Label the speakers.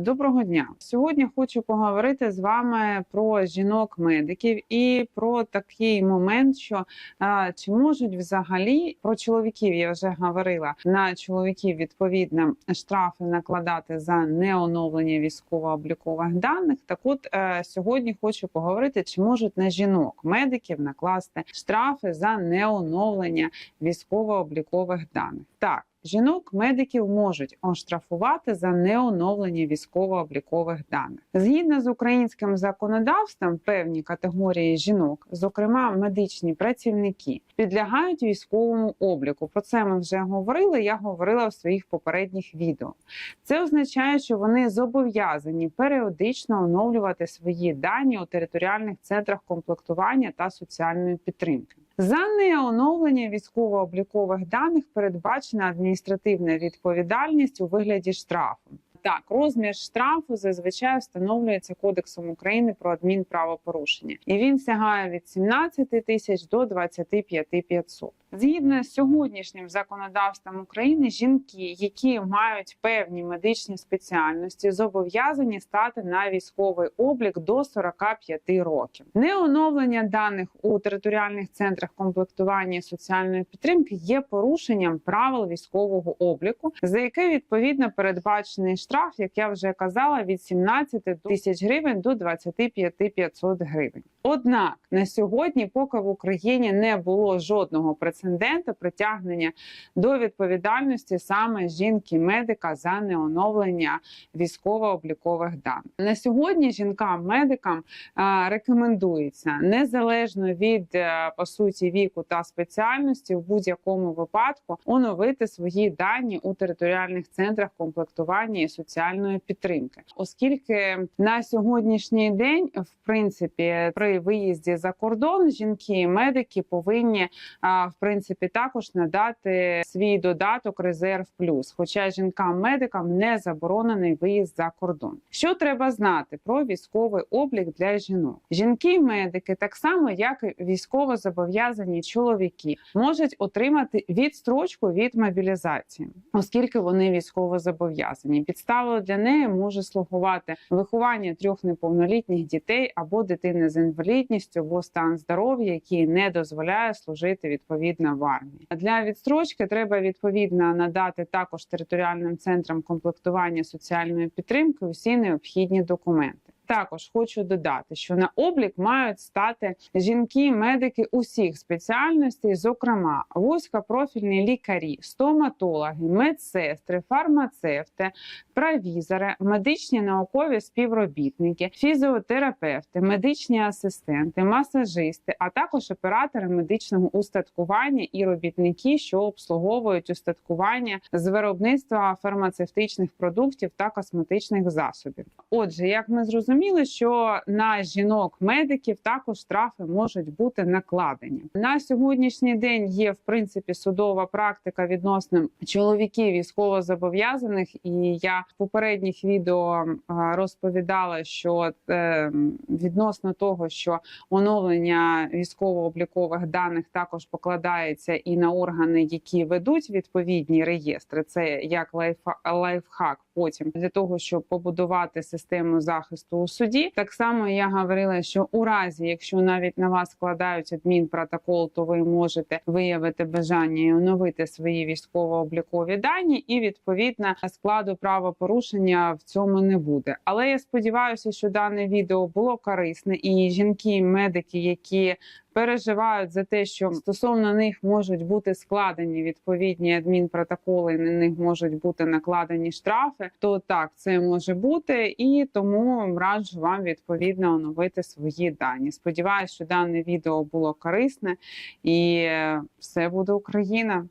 Speaker 1: Доброго дня. Сьогодні хочу поговорити з вами про жінок-медиків і про такий момент, що а, чи можуть взагалі про чоловіків я вже говорила на чоловіків відповідно штрафи накладати за неоновлення військово-облікових даних. Так, от е, сьогодні хочу поговорити, чи можуть на жінок-медиків накласти штрафи за неоновлення військово-облікових даних. Так. Жінок медиків можуть оштрафувати за неоновлення військово-облікових даних згідно з українським законодавством. Певні категорії жінок, зокрема медичні працівники, підлягають військовому обліку. Про це ми вже говорили. Я говорила в своїх попередніх відео. Це означає, що вони зобов'язані періодично оновлювати свої дані у територіальних центрах комплектування та соціальної підтримки. За неоновлення військово-облікових даних передбачена адміністративна відповідальність у вигляді штрафу. Так, розмір штрафу зазвичай встановлюється Кодексом України про адмінправопорушення, і він сягає від 17 тисяч до 25 500. Згідно з сьогоднішнім законодавством України, жінки, які мають певні медичні спеціальності, зобов'язані стати на військовий облік до 45 років. Неоновлення даних у територіальних центрах комплектування соціальної підтримки є порушенням правил військового обліку, за яке відповідно передбачений штраф, як я вже казала, від 17 тисяч гривень до 25 500 гривень. Однак на сьогодні, поки в Україні не було жодного прецеденту притягнення до відповідальності саме жінки-медика за неоновлення військово-облікових даних. На сьогодні жінкам-медикам рекомендується незалежно від е, по суті віку та спеціальності в будь-якому випадку оновити свої дані у територіальних центрах комплектування і соціальної підтримки, оскільки на сьогоднішній день, в принципі, при виїзді за кордон жінки і медики повинні а, в принципі також надати свій додаток резерв плюс. Хоча жінкам-медикам не заборонений виїзд за кордон. Що треба знати про військовий облік для жінок? Жінки-медики, так само як і військово зобов'язані чоловіки, можуть отримати відстрочку від мобілізації, оскільки вони військово зобов'язані. Підставою для неї може слугувати виховання трьох неповнолітніх дітей або дитини з інвалідністю або стан здоров'я, який не дозволяє служити відповідно в армії. Для відстрочки треба відповідно надати також територіальним центрам комплектування соціальної підтримки усі необхідні документи. Також хочу додати, що на облік мають стати жінки-медики усіх спеціальностей, зокрема вузькопрофільні лікарі, стоматологи, медсестри, фармацевти, провізори, медичні наукові співробітники, фізіотерапевти, медичні асистенти, масажисти, а також оператори медичного устаткування і робітники, що обслуговують устаткування з виробництва фармацевтичних продуктів та косметичних засобів. Отже, як ми зрозуміли, що на жінок-медиків також штрафи можуть бути накладені на сьогоднішній день. Є в принципі судова практика відносно чоловіків військовозобов'язаних, і я в попередніх відео розповідала, що е, відносно того, що оновлення військово-облікових даних також покладається і на органи, які ведуть відповідні реєстри. Це як лайфхак. Потім для того, щоб побудувати систему захисту суді, так само я говорила, що у разі, якщо навіть на вас складають адмінпротокол, то ви можете виявити бажання і оновити свої військово-облікові дані, і відповідно складу правопорушення в цьому не буде. Але я сподіваюся, що дане відео було корисне, і жінки, медики, які переживають за те, що стосовно них можуть бути складені відповідні адмінпротоколи, на них можуть бути накладені штрафи. То так це може бути, і тому раджу вам відповідно оновити свої дані. Сподіваюсь, що дане відео було корисне і е, все буде Україна.